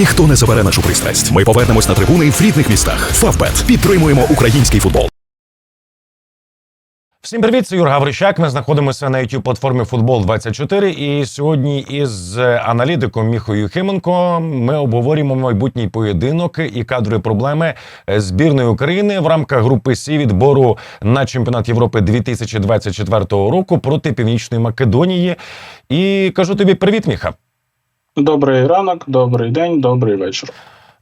Ніхто не забере нашу пристрасть. Ми повернемось на трибуни в рідних містах. Фавбет підтримуємо український футбол. Всім привіт, це Юр Гаврищак. Ми знаходимося на youtube платформі Футбол 24 І сьогодні із аналітиком Міхою Хименко ми обговорюємо майбутній поєдинок і кадрові проблеми збірної України в рамках групи Сі відбору на чемпіонат Європи 2024 року проти Північної Македонії. І кажу тобі привіт, Міха. Добрий ранок, добрий день, добрий вечір.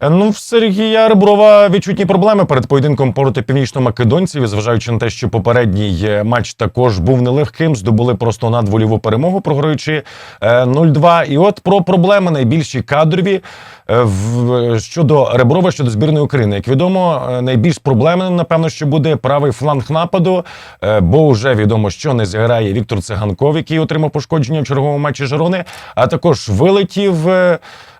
Ну, в Сергія Реброва відчутні проблеми перед поєдинком проти північно-македонців, зважаючи на те, що попередній е, матч також був нелегким, здобули просто надволіву перемогу, програючи е, 0-2. І от про проблеми найбільші кадрові е, щодо Реброва, щодо збірної України. Як відомо, е, найбільш проблемним, напевно, що буде правий фланг нападу, е, бо вже відомо, що не зіграє Віктор Циганков, який отримав пошкодження в черговому матчі Жирони, а також вилетів.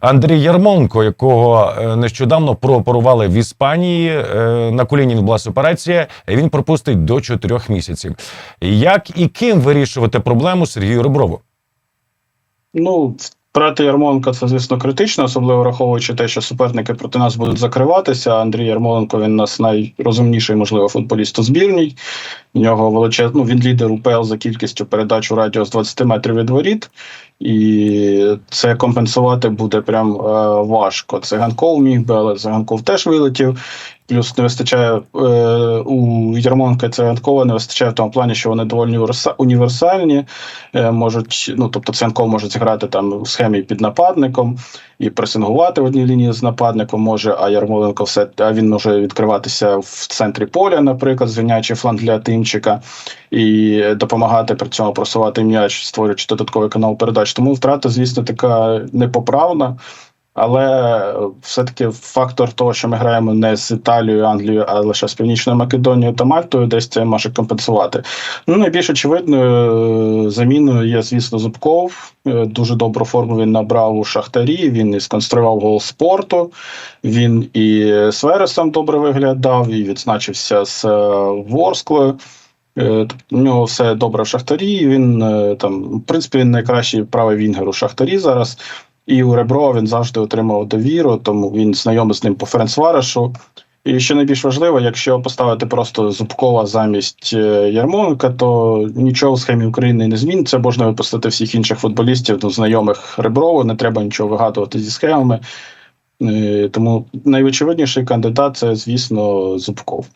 Андрій Ярмонко, якого е, нещодавно прооперували в Іспанії. е, На коліні відбулася операція. Він пропустить до 4 місяців. Як і ким вирішувати проблему Сергію Реброву? Ну, втрати Ярмоленка це, звісно, критично, особливо враховуючи те, що суперники проти нас будуть закриватися. Андрій Ярмоленко він нас найрозумніший, можливо, футболіст у збірній. У нього величезно, ну, він лідер УПЛ за кількістю передач у радіо з 20 метрів від воріт. І це компенсувати буде прям е, важко. Циганков міг би, але Циганков теж вилетів. Плюс не вистачає е, у Ярмонка і Циганкова, не вистачає в тому плані, що вони доволі універсальні. Е, можуть, ну тобто Циганков може зіграти там в схемі під нападником і пресингувати в одній лінії з нападником може, а Ярмоленко все а він може відкриватися в центрі поля, наприклад, звільняючи фланг для Тимчика і допомагати при цьому просувати м'яч, створюючи додатковий канал передач. Тому втрата, звісно, така непоправна. Але все-таки фактор того, що ми граємо не з Італією, Англією, а лише з Північною Македонією та Мальтою, десь це може компенсувати. Ну, найбільш очевидною е, заміною є, звісно, Зубков. Е, Дуже добру форму він набрав у Шахтарі. Він і сконструював гол спорту. Він і з Вересом добре виглядав, і відзначився з е, Ворсклою. Е, У нього все добре в Шахтарі. Він е, там, в принципі, він найкращий правий вінгер у Шахтарі зараз. І у Реброва він завжди отримав довіру, тому він знайомий з ним по Ференцварешу. І що найбільш важливо, якщо поставити просто Зубкова замість е, Ярмоленка, то нічого в схемі України не зміниться. Можна випустити всіх інших футболістів, ну, знайомих Реброву, не треба нічого вигадувати зі схемами. Тому найочевидніший кандидат це, звісно, Зубков.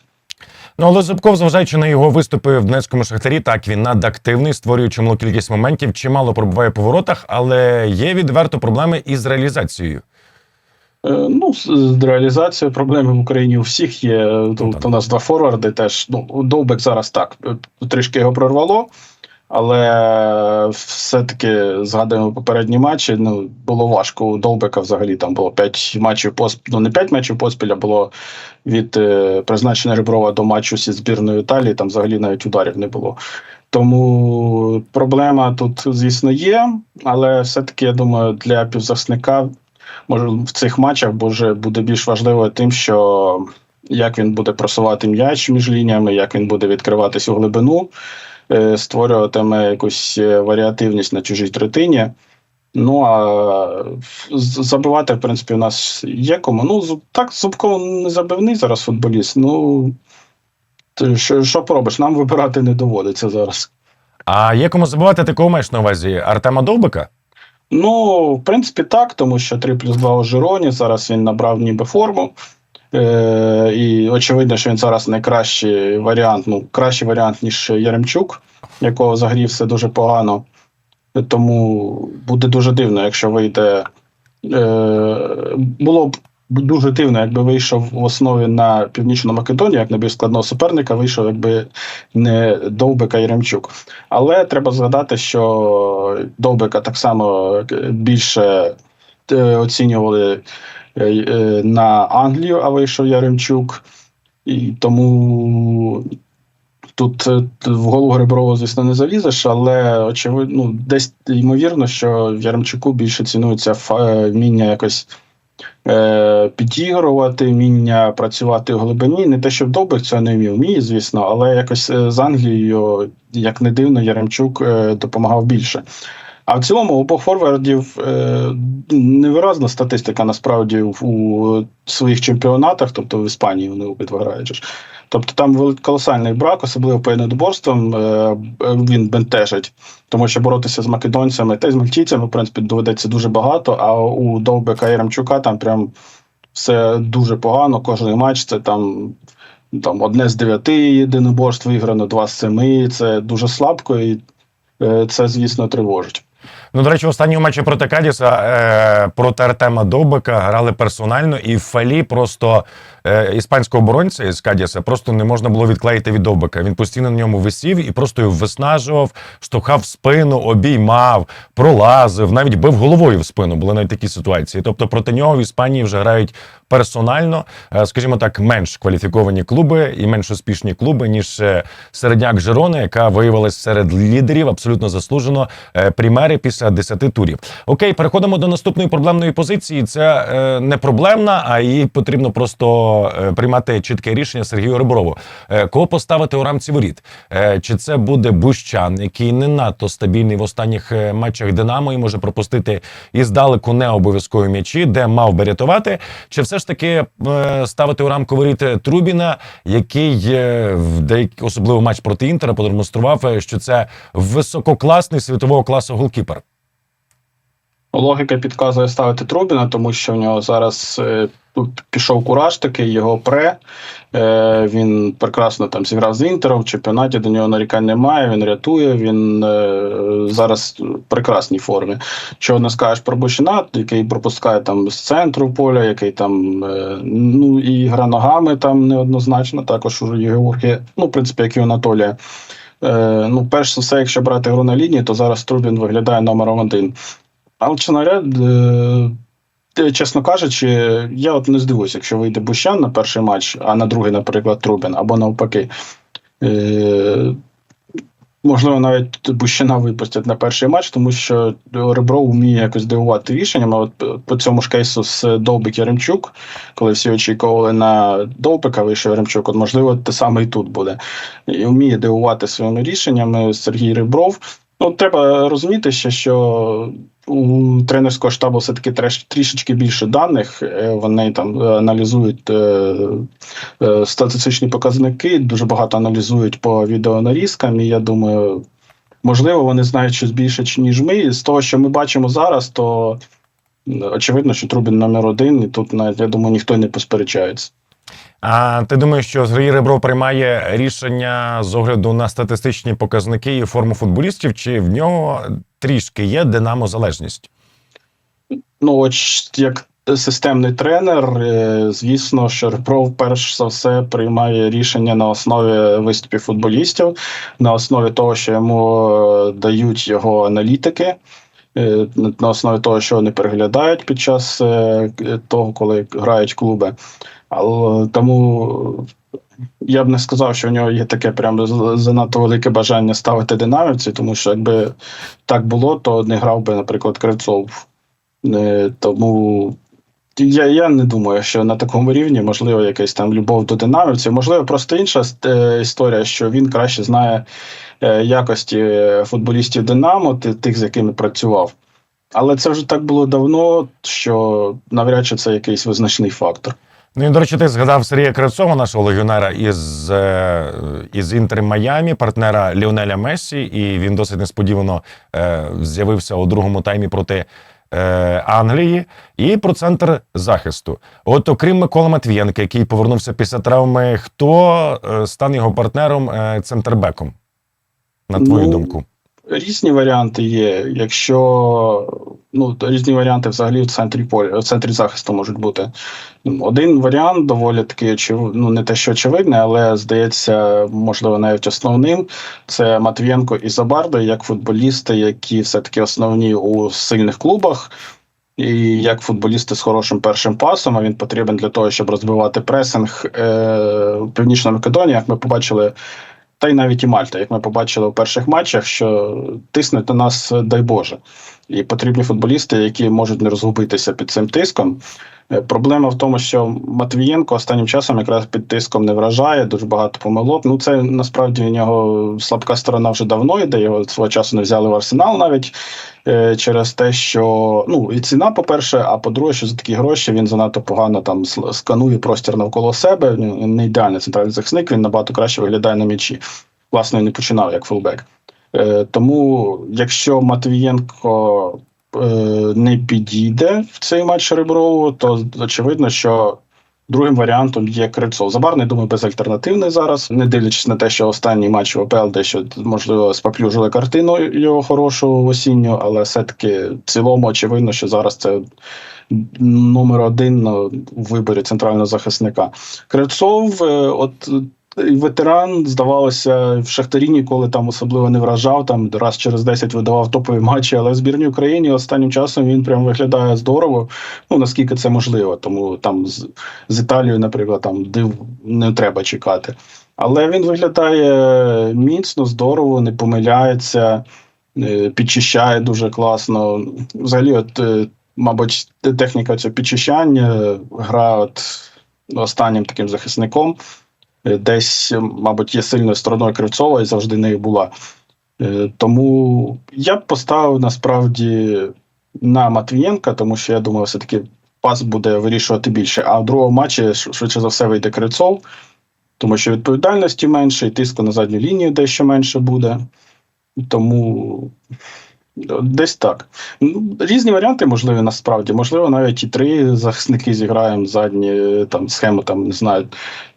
Ну, але Зубков, зважаючи на його виступи в Донецькому шахтарі, так він надактивний, створює чимало кількість моментів, чимало пробуває по воротах, але є відверто проблеми із реалізацією. Е, Ну, з реалізацією проблеми в Україні у всіх є. Тут так. у нас два форварди теж. Ну, Довбек зараз так. е, Трішки його прорвало, але все-таки згадуємо попередні матчі. Ну, було важко. У Довбека взагалі там було 5 матчів поспіль. Ну, не 5 матчів поспіль, а було від е, призначення Реброва до матчу зі збірною Італії, там взагалі навіть ударів не було. Тому проблема тут, звісно, є, але все-таки, я думаю, для півзахисника може в цих матчах може буде більш важливо тим, що як він буде просувати м'яч між лініями, як він буде відкриватись у глибину, е, створюватиме якусь е, варіативність на чужій третині. Ну а забивати, в принципі, у нас є кому. Ну, так, Зубков не забивний зараз футболіст. Ну що, що поробиш? Нам вибирати не доводиться зараз. А є кому забувати, ти кого маєш на увазі? Артема Довбика? Ну, в принципі, так, тому що 3 плюс 2 у Жироні. Зараз він набрав ніби форму. Е, і очевидно, що він зараз найкращий варіант, ну, кращий варіант, ніж Яремчук, якого взагалі все дуже погано. Тому буде дуже дивно, якщо вийде. Е, було б дуже дивно, якби вийшов в основі на Північну Македонію, як найбільш складного суперника, вийшов якби не Довбик, а Яремчук. Але треба згадати, що Довбика так само більше е, оцінювали на Англію, а вийшов Яремчук. І тому тут е, в голову Гриборова, звісно, не залізеш, але очевидно, ну, десь ймовірно, що в Яремчуку більше цінується е, вміння якось е, підігрувати, вміння працювати в глибині. Не те, що Довбик цього не вмів, вміє, звісно, але якось е, з Англією, як не дивно, Яремчук е, допомагав більше. А в цілому у обох форвардів е, невиразна статистика насправді в- у своїх чемпіонатах, тобто в Іспанії вони обидва грають. Тобто там колосальний брак, особливо по єдиноборствам, е, він бентежить, тому що боротися з македонцями та й з мальтійцями, в принципі, доведеться дуже багато. А у Довбека і Ремчука там прям все дуже погано. Кожен матч це там. Там одне з дев'яти єдиноборств виграно, два з семи. Це дуже слабко, і е, це, звісно, тривожить. Ну, до речі, в останньому матчі проти Кадіса е, проти Артема Довбика грали персонально, і в фалі просто е, іспанського оборонця із Кадіса просто не можна було відклеїти від Довбика. Він постійно на ньому висів і просто його виснажував, штовхав спину, обіймав, пролазив, навіть бив головою в спину. Були навіть такі ситуації. Тобто проти нього в Іспанії вже грають персонально, е, скажімо так, менш кваліфіковані клуби і менш успішні клуби, ніж е, середняк Жерони, яка виявилась серед лідерів абсолютно заслужено е, прімери після 10 турів. Окей, переходимо до наступної проблемної позиції. Це е, не проблемна, а їй потрібно просто е, приймати чітке рішення Сергію Реброву. Е, кого поставити у рамці воріт? Е, чи це буде Бущан, який не надто стабільний в останніх е, матчах Динамо і може пропустити і здалеку не обов'язкові м'ячі, де мав би рятувати? Чи все ж таки е, ставити у рамку воріт Трубіна, який е, в деякий особливо матч проти Інтера продемонстрував, що це висококласний світового класу голкіпер? Логіка підказує ставити Трубіна, тому що в нього зараз е, пішов кураж такий, його пре. Е, він прекрасно там зіграв з інтером, в чемпіонаті до нього нарікань немає, він рятує, він е, зараз в прекрасній формі. Чого не скажеш про Бущина, який пропускає там з центру поля, який там е, ну і гра ногами там неоднозначно, також у Георгія, ну, в принципі, як і у Анатолія. Е, ну, перш за все, якщо брати гру на лінії, то зараз Трубін виглядає номером один. Але чи наряд, е, чесно кажучи, я от не здивуюся, якщо вийде Бущан на перший матч, а на другий, наприклад, Трубін, або навпаки. Е, Можливо, навіть Бущина випустять на перший матч, тому що Ребро вміє якось дивувати рішеннями. От по цьому ж кейсу з Довбик Яремчук, коли всі очікували на Довбика, вийшов Яремчук, от можливо, те саме і тут буде. І вміє дивувати своїми рішеннями Сергій Ребров. Ну, треба розуміти ще, що у тренерського штабу все-таки треш- трішечки більше даних. Е, Вони там е, аналізують е, статистичні показники, дуже багато аналізують по відеонарізкам. І я думаю, можливо, вони знають щось більше, ніж ми. З того, що ми бачимо зараз, то очевидно, що Трубін номер один, і тут навіть я думаю, ніхто не посперечається. А ти думаєш, що Сергій Ребров приймає рішення з огляду на статистичні показники і форму футболістів, чи в нього трішки є динамо-залежність? Ну, от як системний тренер, е, звісно, що Ребров перш за все приймає рішення на основі виступів футболістів, на основі того, що йому е, дають його аналітики. е, на- основі того, що вони переглядають під час того, коли грають клуби. Але тому я б не сказав, що в нього є таке прям занадто велике бажання ставити динамівці, тому що якби так було, то не грав би, наприклад, Кривцов. Е, Тому я, я не думаю, що на такому рівні можливо якась там любов до динамівців. Можливо, просто інша е, історія, що він краще знає е, якості футболістів Динамо, ти- тих, з якими працював. Але це вже так було давно, що навряд чи це якийсь визначний фактор. Ну і до речі, ти згадав Сергія Кравцова, нашого легіонера із, е, із Інтер Майамі, партнера Ліонеля Мессі, і він досить несподівано е, з'явився у другому таймі проти. е, Англії і про центр захисту. От окрім Микола Матвієнка, який повернувся після травми, хто е, стане його партнером е, центрбеком? На твою Ну, думку? Різні варіанти є. Якщо ну різні варіанти взагалі в центрі поля, в центрі захисту можуть бути. Один варіант доволі таки очев... ну не те, що очевидний, але здається, можливо, навіть основним. Це Матвієнко і Забардо, як футболісти, які все-таки основні у сильних клубах. І як футболісти з хорошим першим пасом, а він потрібен для того, щоб розбивати пресинг е, Північна Македонія, як ми побачили та й навіть і Мальта, як ми побачили у перших матчах, що тиснуть на нас, дай Боже. І потрібні футболісти, які можуть не розгубитися під цим тиском. Е, Проблема в тому, що Матвієнко останнім часом якраз під тиском не вражає, дуже багато помилок. Ну, це насправді в нього слабка сторона вже давно йде. Його свого часу не взяли в арсенал навіть е, через те, що ну і ціна, по-перше, а по-друге, що за такі гроші він занадто погано там сканує простір навколо себе. Не ідеальний центральний захисник, він набагато краще виглядає на м'ячі. Власне, не починав як фулбек. Е, тому, якщо Матвієнко е, не підійде в цей матч Реброву, то очевидно, що другим варіантом є Крильцов. Забарний, думаю, безальтернативний зараз, не дивлячись на те, що останній матч в ОПЛ дещо можливо споплюжили картину його хорошу осінню, але все-таки в цілому очевидно, що зараз це номер один у виборі центрального захисника. Крильцов, е, от ветеран, здавалося, в Шахтарі ніколи там особливо не вражав. Там раз через 10 видавав топові матчі, але в збірній Україні останнім часом він прям виглядає здорово. Ну наскільки це можливо. Тому там з, з Італією, наприклад, там див не треба чекати. Але він виглядає міцно, здорово, не помиляється, е, підчищає дуже класно. Взагалі, от, е, мабуть, техніка цього підчищання, гра от останнім таким захисником десь, мабуть, є сильною стороною Кривцова і завжди нею була. Е, Тому я б поставив насправді на Матвієнка, тому що я думаю, все-таки пас буде вирішувати більше. А в другому матчі швидше за все вийде Кривцов, тому що відповідальності менше, і тиску на задню лінію дещо менше буде. Тому десь так. Ну, Різні варіанти можливі насправді. Можливо, навіть і три захисники зіграємо задні там схему, там не знаю,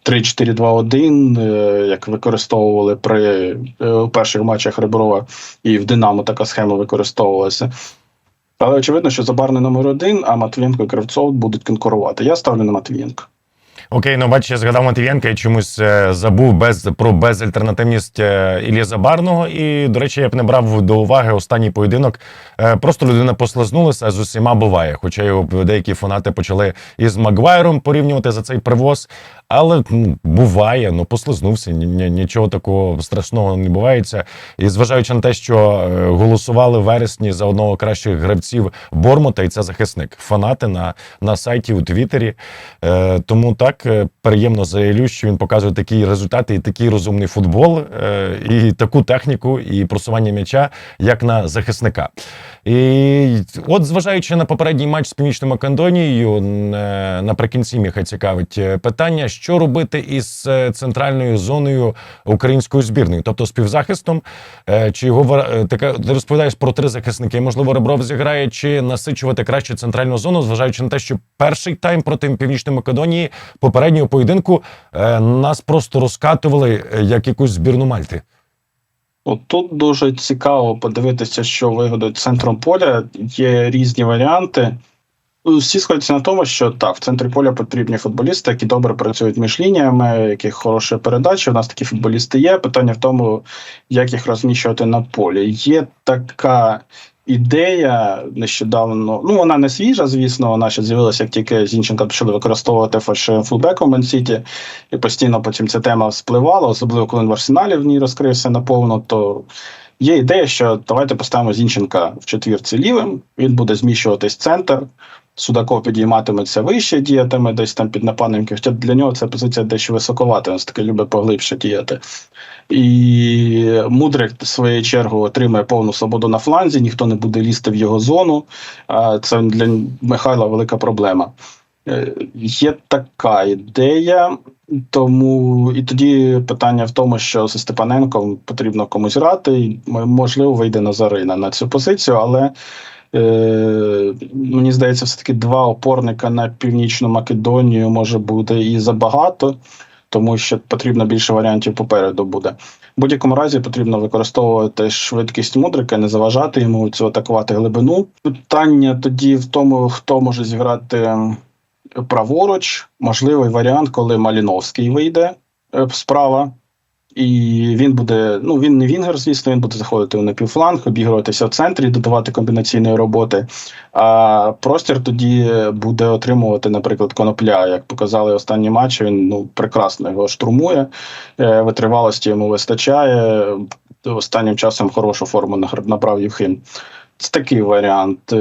3-4-2-1, е, як використовували при е, перших матчах Реброва, і в Динамо така схема використовувалася. Але очевидно, що Забарний номер один, а Матвієнко і Кравцов будуть конкурувати. Я ставлю на Матвієнка. Окей, ну бачиш, я згадав Матвієнка і чомусь е, забув без про безальтернативність е, Іллі Забарного. І, до речі, я б не брав до уваги останній поєдинок. Е, просто людина послизнулася, з усіма буває. Хоча його деякі фанати почали із Магуайром порівнювати за цей привоз. Але ну, буває, ну послизнувся, ні, ні- нічого такого страшного не бувається. І зважаючи на те, що е, голосували в вересні за одного кращих гравців Бормута, і це захисник. Фанати на, на сайті у Твіттері. Е, тому так е, приємно за Ілю, що він показує такі результати і такий розумний футбол, е, і таку техніку, і просування м'яча, як на захисника. І от, зважаючи на попередній матч з північною Македонією, е, наприкінці міха цікавить е, питання, що робити із е, центральною зоною української збірної, тобто співзахистом. Чи його таке ти розповідаєш про три захисники? Можливо, Ребров зіграє, чи насичувати краще центральну зону, зважаючи на те, що перший тайм проти північної Македонії попереднього поєдинку нас просто розкатували як якусь збірну Мальти. От тут дуже цікаво подивитися, що вигодить центром поля. Є різні варіанти. Ну, Всі сходяться на тому, що так, в центрі поля потрібні футболісти, які добре працюють між лініями, яких хороші передачі. У нас такі футболісти є. Питання в тому, як їх розміщувати на полі. Є така ідея нещодавно. Ну вона не свіжа, звісно. Вона ще з'явилася, як тільки Зінченка почали використовувати фальшивим фулбеком в Мансіті, і постійно потім ця тема спливала, особливо коли він в арсеналі в ній розкрився наповно. То є ідея, що давайте поставимо Зінченка в четвірці лівим. Він буде зміщуватись центр. Судаков підійматиметься вище, діятиме десь там під нападником. Хоча для нього ця позиція дещо високовата, він таки любить поглибше діяти. І Мудрик, в свою чергу, отримає повну свободу на фланзі, ніхто не буде лізти в його зону. Це для Михайла велика проблема. Е, Є така ідея, тому і тоді питання в тому, що зі Степаненком потрібно комусь грати, і можливо вийде Назарина на цю позицію, але мені здається, все-таки два опорника на північну Македонію може бути і забагато, тому що потрібно більше варіантів попереду буде. В будь-якому разі потрібно використовувати швидкість мудрика, не заважати йому цю атакувати глибину. Питання тоді в тому, хто може зіграти праворуч. Можливий варіант, коли Маліновський вийде е, справа. І він буде, ну він не вінгер, звісно, він буде заходити на півфланг, обігруватися в центрі, додавати комбінаційної роботи. А простір тоді буде отримувати, наприклад, конопля. Як показали останні матчі, він ну прекрасно його штурмує, е, витривалості йому вистачає. Останнім часом хорошу форму набрав Євхим. Це такий варіант.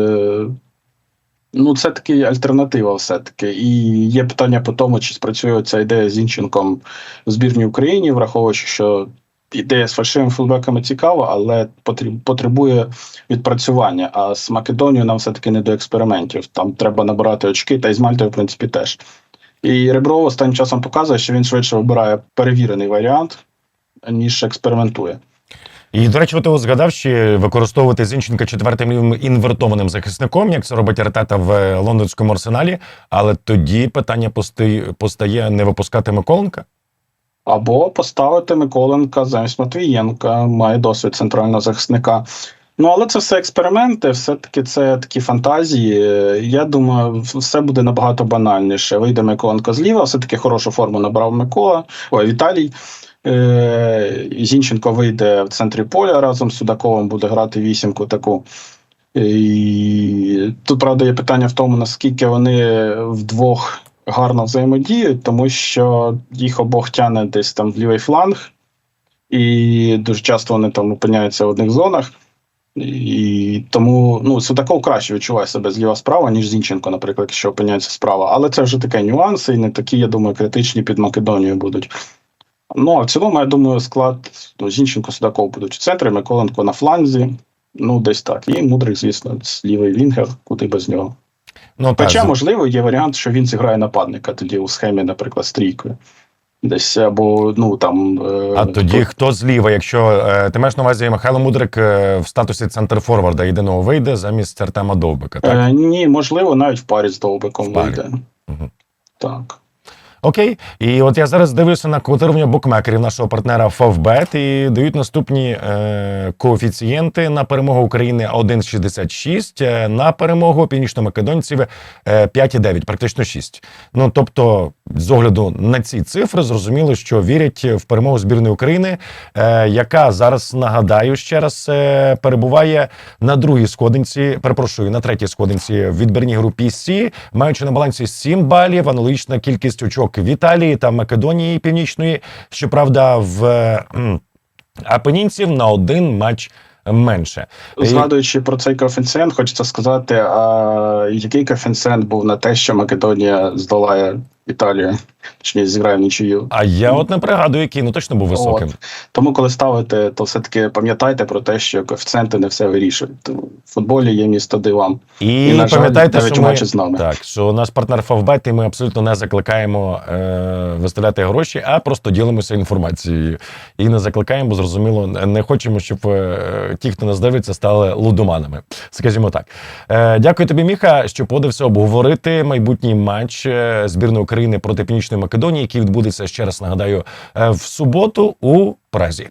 Ну, це таки альтернатива, все-таки. І є питання по тому, чи спрацює ця ідея з Зінченком в збірній Україні, враховуючи, що ідея з фальшивими фулбеками цікава, але потребує відпрацювання. А з Македонією нам все-таки не до експериментів. Там треба набирати очки, та й з Мальтою, в принципі, теж. І Ребров останнім часом показує, що він швидше вибирає перевірений варіант, ніж експериментує. І, до речі, от ти згадав, що використовувати Зінченка четвертим інвертованим захисником, як це робить Артета в лондонському арсеналі. Але тоді питання постає, не випускати Миколенка. Або поставити Миколенка замість Матвієнка, має досвід центрального захисника. Ну, але це все експерименти, все-таки це такі фантазії. Е, Я думаю, все буде набагато банальніше. Вийде Миколенко зліва, все-таки хорошу форму набрав Микола, ой, Віталій. Е, Зінченко вийде в центрі поля разом з Судаковим, буде грати вісімку таку. І тут, правда, є питання в тому, наскільки вони вдвох гарно взаємодіють, тому що їх обох тяне десь там в лівий фланг, і дуже часто вони там опиняються в одних зонах. І тому ну, Судаков краще відчуває себе зліва справа, ніж Зінченко, наприклад, якщо опиняється справа. Але це вже таке нюанси, і не такі, я думаю, критичні під Македонією будуть. Ну, а в цілому, я думаю, склад ну, Зінченко Судаков будуть в центрі, Миколенко на фланзі. Ну, десь так. І мудрик, звісно, лівий Вінгер, куди без нього. Ну, Хоча, з- можливо, є варіант, що він зіграє нападника тоді у схемі, наприклад, стрійкою. Десь або ну там. е, А тоді хто зліва, якщо е, ти маєш на увазі Михайло Мудрик е, в статусі центр форварда єдиного вийде замість Артема Довбика, так? Е, ні, можливо, навіть в парі з Довбиком В парі. вийде. Мгм. Так. Окей. І от я зараз дивлюся на котирування букмекерів нашого партнера Favbet і дають наступні е, коефіцієнти на перемогу України 1,66, е, на перемогу північномакедонців е, 5,9, практично 6. Ну тобто, з огляду на ці цифри, зрозуміло, що вірять в перемогу збірної України, е, яка зараз нагадаю ще раз е, перебуває на другій сходинці, перепрошую, на третій сходинці в відбірній групі С, маючи на балансі 7 балів, аналогічна кількість очок в Італії та Македонії Північної. Щоправда, в апенінців на один матч менше. Згадуючи про цей коефіцієнт, хочеться сказати, а який коефіцієнт був на те, що Македонія здолає Італію, точніше зіграє нічию. А я от не пригадую, який ну точно був високим. Тому, коли ставите, то все-таки пам'ятайте про те, що коефіцієнти не все вирішують. Тому в футболі є місто дивам. І, І, пам'ятайте, що ми, з нами. так, що наш партнер Фавбет, і ми абсолютно не закликаємо е, виставляти гроші, а просто ділимося інформацією. І не закликаємо, зрозуміло, не хочемо, щоб е, ті, хто нас дивиться, стали лудоманами. Скажімо так. Е, дякую тобі, Міха, що подився обговорити майбутній матч е, збірної України проти Північної Македонії, який відбудеться ще раз нагадаю е, в суботу у Празі.